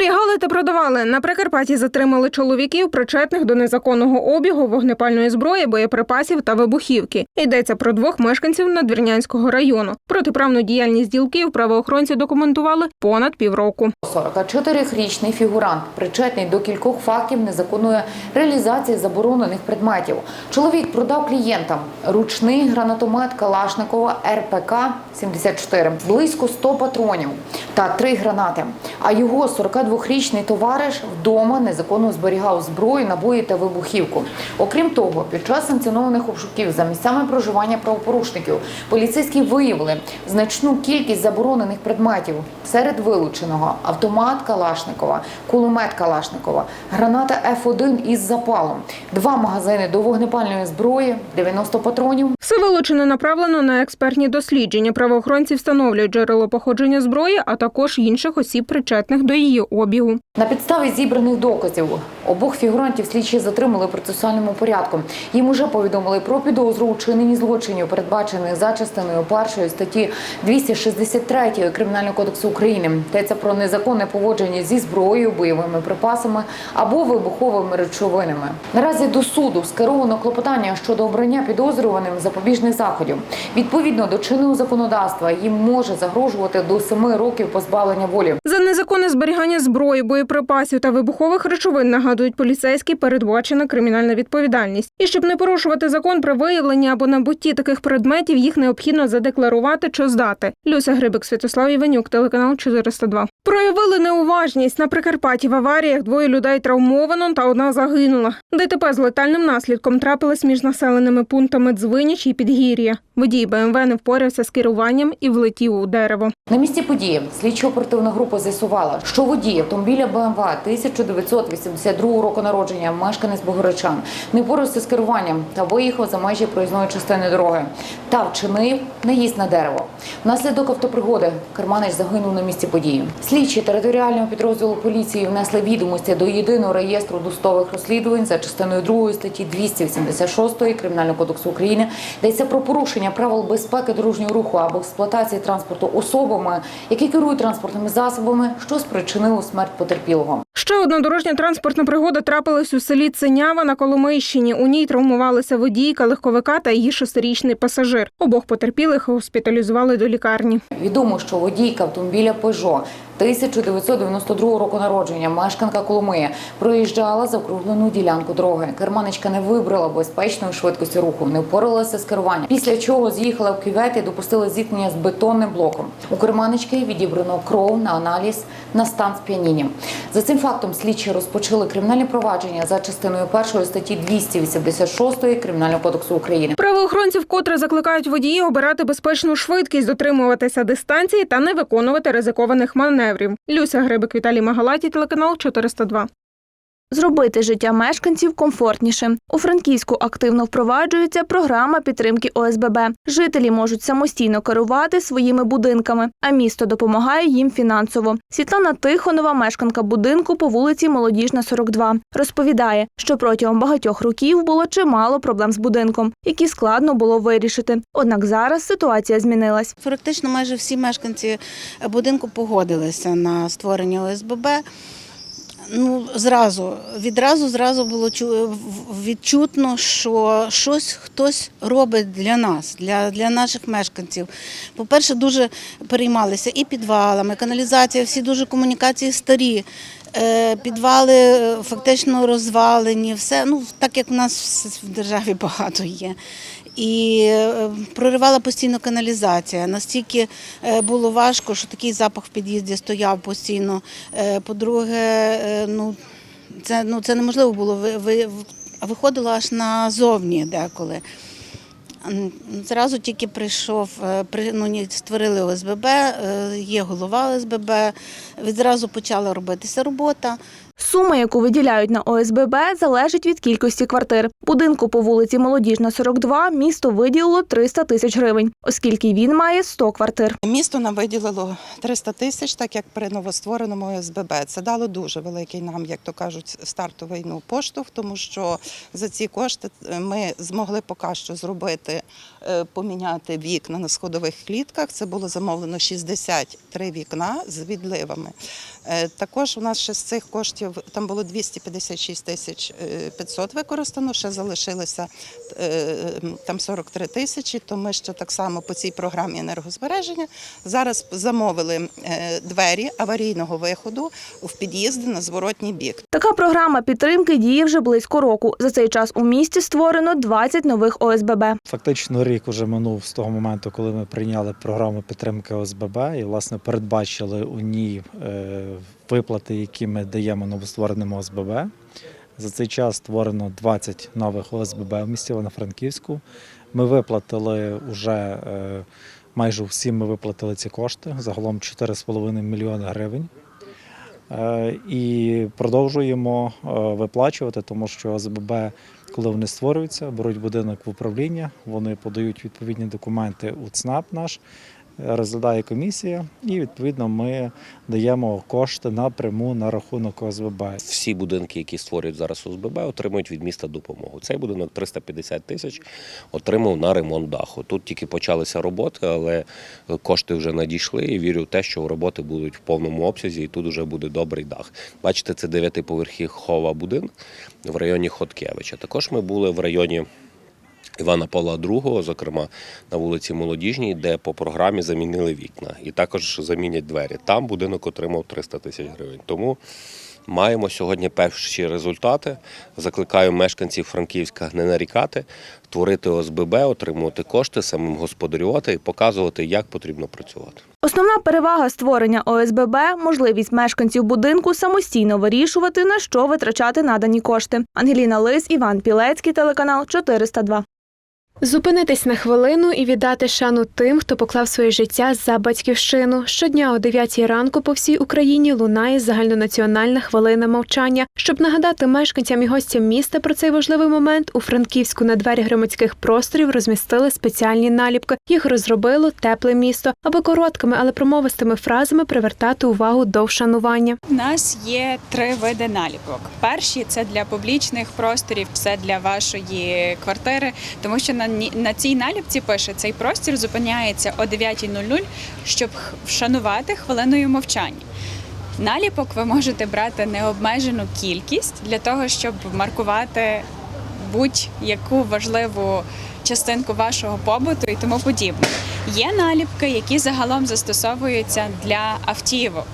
Зберігали та продавали. На Прикарпатті затримали чоловіків, причетних до незаконного обігу вогнепальної зброї, боєприпасів та вибухівки. Йдеться про двох мешканців Надвірнянського району. Протиправну діяльність ділків правоохоронці документували понад півроку. 44-річний фігурант причетний до кількох фактів незаконної реалізації заборонених предметів. Чоловік продав клієнтам ручний гранатомет Калашникова РПК 74, близько 100 патронів та три гранати. А його 42-річний товариш вдома незаконно зберігав зброю, набої та вибухівку. Окрім того, під час санкціонованих обшуків за місцями проживання правопорушників поліцейські виявили значну кількість заборонених предметів. Серед вилученого автомат Калашникова, кулемет Калашникова, граната Ф1 із запалом, два магазини до вогнепальної зброї, 90 патронів, Все вилучене направлено на експертні дослідження. Правоохоронці встановлюють джерело походження зброї, а також інших осіб, причетних до її обігу. На підставі зібраних доказів обох фігурантів слідчі затримали процесуальному порядку. Їм уже повідомили про підозру у чиненні злочинів, передбачених за частиною першої статті 263 Кримінального кодексу України. Йдеться про незаконне поводження зі зброєю, бойовими припасами або вибуховими речовинами. Наразі до суду скеровано клопотання щодо обрання підозрюваним запобіжних заходів. Відповідно до чинного законодавства їм може загрожувати до семи років позбавлення волі. За незаконне зберігання зброї, боєприпасів та вибухових речовин нагадують поліцейські, передбачена кримінальна відповідальність. І щоб не порушувати закон при виявленні або набутті таких предметів, їх необхідно задекларувати чи здати. Люся Грибик, Святослав Іванюк, телеканал 402. Проявили неуважність на Прикарпатті в аваріях. Двоє людей травмовано та одна загинула. ДТП з летальним наслідком трапилось між населеними пунктами Дзвиніч і Підгір'я. Водій БМВ не впорався з керуванням і влетів у дерево. На місці події слідчо-оперативна група з'ясувала, що водій автомобіля БМВ 1982 року народження, мешканець Богородчан, не впорався з керуванням та виїхав за межі проїзної частини дороги та вчинив наїзд на дерево. Внаслідок автопригоди Керманич загинув на місці події. Слідчі територіального підрозділу поліції внесли відомості до єдиного реєстру досудових розслідувань за частиною 2 статті 286 Кримінального кодексу України, йдеться про порушення правил безпеки дорожнього руху або експлуатації транспорту особами, які керують транспортними засобами, що спричинило смерть потерпілого. Ще одна дорожня транспортна пригода трапилась у селі Ценява на Коломийщині. У ній травмувалися водійка легковика та її шестирічний пасажир. Обох потерпілих госпіталізували до лікарні. Відомо, що водійка автомобіля Peugeot 1992 року народження, мешканка Коломиї, проїжджала закруглену ділянку дороги. Керманичка не вибрала безпечної швидкості руху, не впоралася з керуванням. Після чого з'їхала в кювет і допустила зіткнення з бетонним блоком. У керманички відібрано кров на аналіз на стан сп'яніння. За цим фактом слідчі розпочали кримінальне провадження за частиною першої статті 286 Кримінального кодексу України. Правоохоронці вкотре закликають водіїв обирати безпечну швидкість, дотримуватися дистанції та не виконувати ризикованих маневрів. Люся Грибик, Віталій Магалаті, телеканал 402. Зробити життя мешканців комфортнішим. У Франківську активно впроваджується програма підтримки ОСББ. Жителі можуть самостійно керувати своїми будинками, а місто допомагає їм фінансово. Світлана Тихонова, мешканка будинку по вулиці Молодіжна, 42, розповідає, що протягом багатьох років було чимало проблем з будинком, які складно було вирішити. Однак зараз ситуація змінилась. Практично майже всі мешканці будинку погодилися на створення ОСББ. Ну, зразу, відразу зразу було в- відчутно, що щось хтось робить для нас, для, для наших мешканців. По-перше, дуже переймалися і підвалами, каналізація, всі дуже комунікації старі. Е, Підвали е, фактично розвалені, все ну так як в нас в державі багато є. І е, проривала постійно каналізація. Настільки е, було важко, що такий запах в під'їзді стояв постійно. Е, По-друге, ну це ну це неможливо було. Ви, ви виходило аж назовні деколи. Зразу тільки прийшов, ну, створили ОСББ, є голова ОСББ, відразу почала робитися робота. Сума, яку виділяють на ОСББ, залежить від кількості квартир. Будинку по вулиці Молодіжна, 42 місто виділило 300 тисяч гривень, оскільки він має 100 квартир. Місто нам виділило 300 тисяч, так як при новоствореному ОСББ. Це дало дуже великий нам, як то кажуть, стартовий ну, поштовх, тому що за ці кошти е, ми змогли поки що зробити, е, поміняти вікна на сходових клітках. Це було замовлено 63 вікна з відливами. Е, Також у нас ще з цих коштів там було 256 тисяч е, 500 використано, ще залишилося е, там 43 тисячі, то ми ще так само по цій програмі енергозбереження зараз замовили е, двері аварійного виходу в під'їзди на зворотній бік. Така програма підтримки діє вже близько року. За цей час у місті створено 20 нових ОСББ. Фактично рік уже минув з того моменту, коли ми прийняли програму підтримки ОСББ і власне передбачили у ній е, виплати, які ми даємо новоствореним ОСББ. За цей час створено 20 нових ОСББ в місті Івано-Франківську. Ми виплатили вже е, майже всім ми виплатили ці кошти, загалом 4,5 мільйони гривень. Е, І продовжуємо е, виплачувати, тому що ОСББ, коли вони створюються, беруть будинок в управління, вони подають відповідні документи у ЦНАП наш, розглядає комісія, і відповідно ми даємо кошти напряму на рахунок ОСББ. Всі будинки, які створюють зараз ОСББ, отримують від міста допомогу. Цей будинок 350 тисяч отримав на ремонт даху. Тут тільки почалися роботи, але кошти вже надійшли і вірю в те, що роботи будуть в повному обсязі, і тут вже буде добрий дах. Бачите, це дев'ятиповерхова будинок в районі Хоткевича. Також ми були в районі. Івана Павла II, зокрема на вулиці Молодіжній, де по програмі замінили вікна, і також замінять двері. Там будинок отримав 300 тисяч гривень. Тому маємо сьогодні перші результати. Закликаю мешканців Франківська не нарікати, творити ОСББ, отримувати кошти, самим господарювати і показувати, як потрібно працювати. Основна перевага створення ОСББ можливість мешканців будинку самостійно вирішувати, на що витрачати надані кошти. Ангеліна Лис, Іван Пілецький, телеканал 402. Зупинитись на хвилину і віддати шану тим, хто поклав своє життя за батьківщину. Щодня о 9 ранку по всій Україні лунає загальнонаціональна хвилина мовчання. Щоб нагадати мешканцям і гостям міста про цей важливий момент, у Франківську на двері громадських просторів розмістили спеціальні наліпки. Їх розробило тепле місто, аби короткими, але промовистими фразами привертати увагу до вшанування. У нас є три види наліпок. Перші це для публічних просторів, це для вашої квартири, тому що на, на цій наліпці пише цей простір зупиняється о 9.00, щоб вшанувати хвилиною мовчання. Наліпок ви можете брати необмежену кількість для того, щоб маркувати будь-яку важливу частинку вашого побуту і тому подібне. Є наліпки, які загалом застосовуються для автівок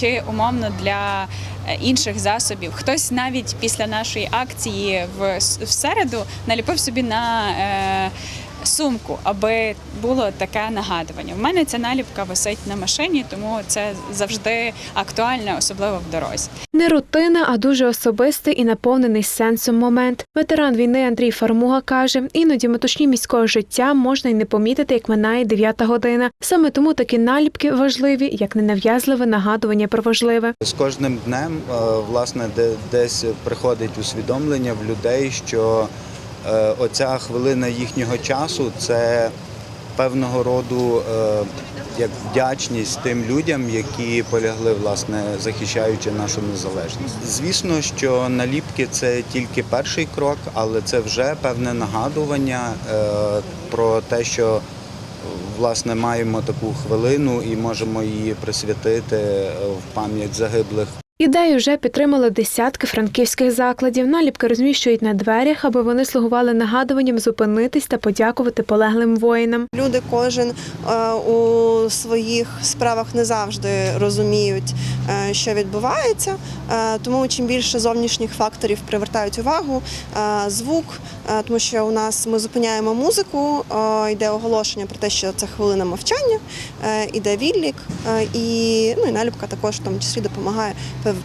чи умовно для е, інших засобів. Хтось навіть після нашої акції в, середу наліпив собі на е, сумку, аби було таке нагадування. В мене ця наліпка висить на машині, тому це завжди актуально, особливо в дорозі. Не рутина, а дуже особистий і наповнений сенсом момент. Ветеран війни Андрій Фармуга каже: іноді метушні міського життя можна й не помітити, як минає дев'ята година. Саме тому такі наліпки важливі, як ненав'язливе нагадування про важливе. З кожним днем е, власне де- десь приходить усвідомлення в людей, що оця хвилина їхнього часу це певного роду е, як вдячність тим людям, які полягли, власне, захищаючи нашу незалежність. Звісно, що наліпки це тільки перший крок, але це вже певне нагадування е, про те, що власне маємо таку хвилину і можемо її присвятити е, в пам'ять загиблих Ідею вже підтримали десятки франківських закладів. Наліпки розміщують на дверях, аби вони слугували нагадуванням зупинитись та подякувати полеглим воїнам. Люди кожен е, у своїх справах не завжди розуміють, е, що відбувається. Е, Тому чим більше зовнішніх факторів привертають увагу, звук, тому що у нас ми зупиняємо музику, йде оголошення про те, що це хвилина мовчання, іде відлік, і ну і наліпка також в тому числі допомагає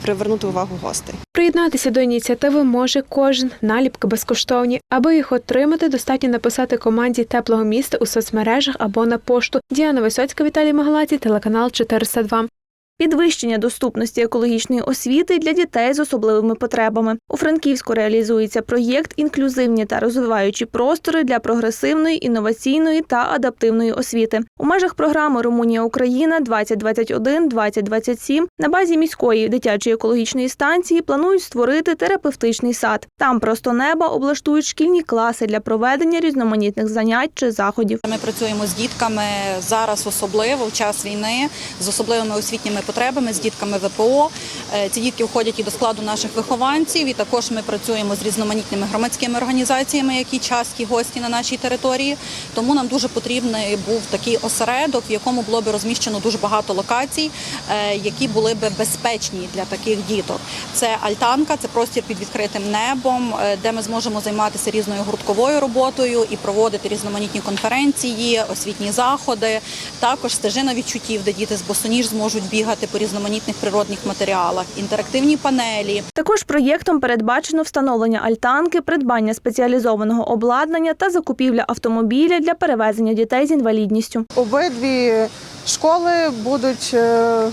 привернути увагу гостей. Приєднатися до ініціативи може кожен. Наліпки безкоштовні. Аби їх отримати, достатньо написати команді теплого міста у соцмережах або на пошту. Діана Висоцька, Віталій Магалаці, телеканал 402. Підвищення доступності екологічної освіти для дітей з особливими потребами. У Франківську реалізується проєкт Інклюзивні та розвиваючі простори для прогресивної, інноваційної та адаптивної освіти. У межах програми Румунія Україна 2021-2027 на базі міської дитячої екологічної станції планують створити терапевтичний сад. Там просто неба облаштують шкільні класи для проведення різноманітних занять чи заходів. Ми працюємо з дітками зараз, особливо в час війни, з особливими освітніми потребами, з дітками ВПО. Е, Ці дітки входять і до складу наших вихованців. І також ми працюємо з різноманітними громадськими організаціями, які часті гості на нашій території. Тому нам дуже потрібний був такий осередок, в якому було би розміщено дуже багато локацій, е, які були би безпечні для таких діток. Це альтанка, це простір під відкритим небом, е, де ми зможемо займатися різною гуртковою роботою і проводити різноманітні конференції, освітні заходи. Також стежина відчуттів, де діти з босоніж зможуть бігати по різноманітних природних матеріалах, інтерактивні панелі. Також проєктом передбачено встановлення альтанки, придбання спеціалізованого обладнання та закупівля автомобіля для перевезення дітей з інвалідністю. Обидві школи будуть е,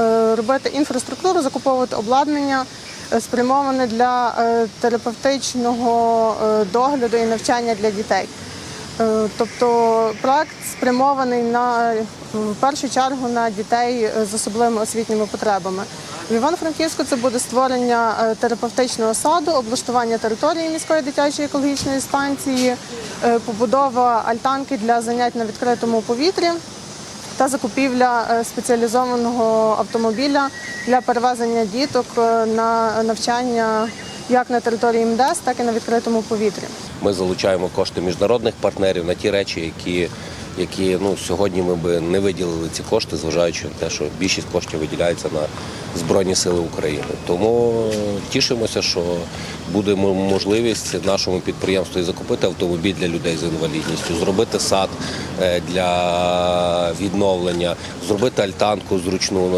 е, робити інфраструктуру, закуповувати обладнання е, спрямоване для терапевтичного догляду і навчання для дітей. Тобто проект спрямований на в першу чергу на дітей з особливими освітніми потребами. В Івано-Франківську це буде створення е, терапевтичного саду, облаштування території міської дитячої екологічної станції, е, побудова альтанки для занять на відкритому повітрі та закупівля е, спеціалізованого автомобіля для перевезення діток на навчання як на території МДЕС, так і на відкритому повітрі. Ми залучаємо кошти міжнародних партнерів на ті речі, які, які ну, сьогодні ми би не виділили ці кошти, зважаючи на те, що більшість коштів виділяється на Збройні Сили України. Тому тішимося, що буде можливість нашому підприємству і закупити автомобіль для людей з інвалідністю, зробити сад е, для відновлення, зробити альтанку зручну.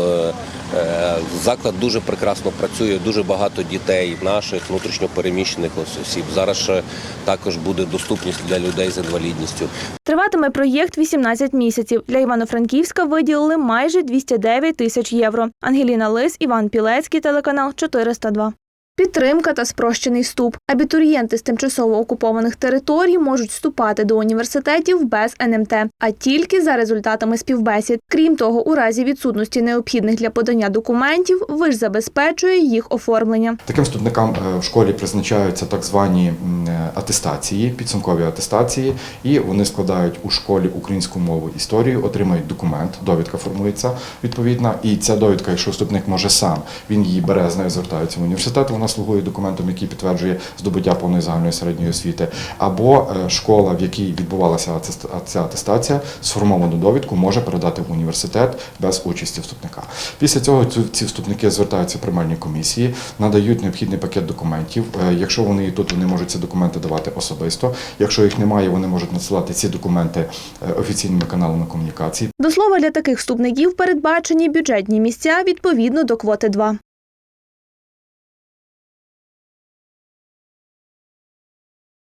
Е, Заклад дуже прекрасно працює, дуже багато дітей наших внутрішньопереміщених осіб. Зараз ще також буде доступність для людей з інвалідністю. Триватиме проєкт 18 місяців. Для Івано-Франківська виділили майже 209 тисяч євро. Ангеліна Лис, Іван Пілецький, телеканал 402. Підтримка та спрощений вступ. Абітурієнти з тимчасово окупованих територій можуть вступати до університетів без НМТ, а тільки за результатами співбесід. Крім того, у разі відсутності необхідних для подання документів, виш забезпечує їх оформлення. Таким вступникам е, в школі призначаються так звані е, атестації, підсумкові атестації, і вони складають у школі українську мову історію, отримають документ, довідка формується відповідна. І ця довідка, якщо вступник може сам, він її бере з нею звертається в університет. Вона слугує документом, який підтверджує здобуття повної загальної середньої освіти, або е, школа, в якій відбувалася ця атестація, сформовану довідку може передати в університет без участі вступника. Після цього ці вступники звертаються в приймальні комісії, надають необхідний пакет документів. Е, Якщо вони є тут, вони можуть ці документи давати особисто. Якщо їх немає, вони можуть надсилати ці документи е, офіційними каналами комунікації. До слова, для таких вступників передбачені бюджетні місця відповідно до квоти 2.